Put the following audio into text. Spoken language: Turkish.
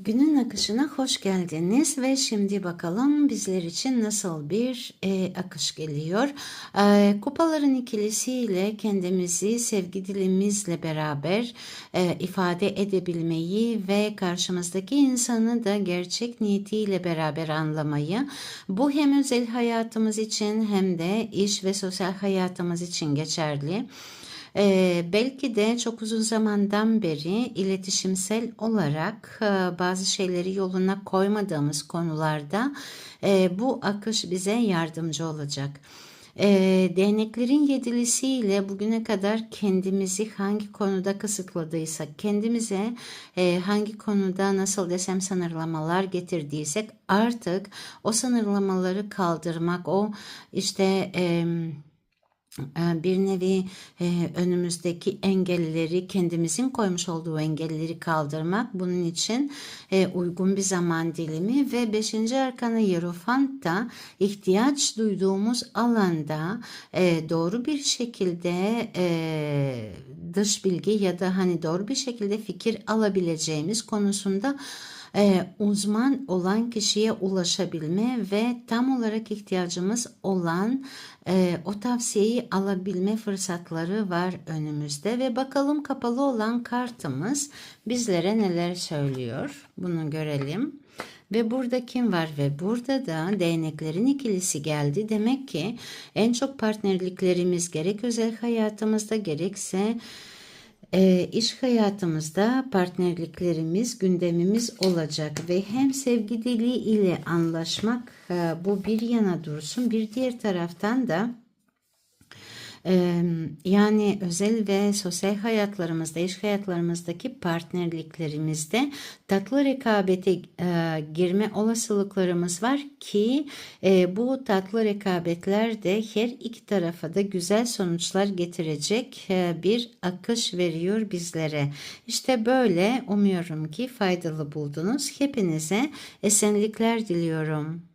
Günün akışına hoş geldiniz ve şimdi bakalım bizler için nasıl bir e, akış geliyor. E, kupaların ikilisiyle kendimizi sevgi dilimizle beraber e, ifade edebilmeyi ve karşımızdaki insanı da gerçek niyetiyle beraber anlamayı bu hem özel hayatımız için hem de iş ve sosyal hayatımız için geçerli. Ee, belki de çok uzun zamandan beri iletişimsel olarak e, bazı şeyleri yoluna koymadığımız konularda e, bu akış bize yardımcı olacak. E, değneklerin yedilisiyle bugüne kadar kendimizi hangi konuda kısıtladıysak, kendimize e, hangi konuda nasıl desem sınırlamalar getirdiysek artık o sınırlamaları kaldırmak, o işte... E, bir nevi e, önümüzdeki engelleri kendimizin koymuş olduğu engelleri kaldırmak bunun için e, uygun bir zaman dilimi ve 5. arkana Yerofant da ihtiyaç duyduğumuz alanda e, doğru bir şekilde dış bilgi ya da hani doğru bir şekilde fikir alabileceğimiz konusunda e, uzman olan kişiye ulaşabilme ve tam olarak ihtiyacımız olan e, o tavsiyeyi alabilme fırsatları var önümüzde ve bakalım kapalı olan kartımız bizlere neler söylüyor bunu görelim. Ve burada kim var? Ve burada da değneklerin ikilisi geldi. Demek ki en çok partnerliklerimiz gerek özel hayatımızda gerekse e, iş hayatımızda partnerliklerimiz, gündemimiz olacak ve hem sevgi dili ile anlaşmak e, bu bir yana dursun. Bir diğer taraftan da yani özel ve sosyal hayatlarımızda, iş hayatlarımızdaki partnerliklerimizde tatlı rekabete girme olasılıklarımız var ki bu tatlı rekabetler de her iki tarafa da güzel sonuçlar getirecek bir akış veriyor bizlere. İşte böyle umuyorum ki faydalı buldunuz. Hepinize esenlikler diliyorum.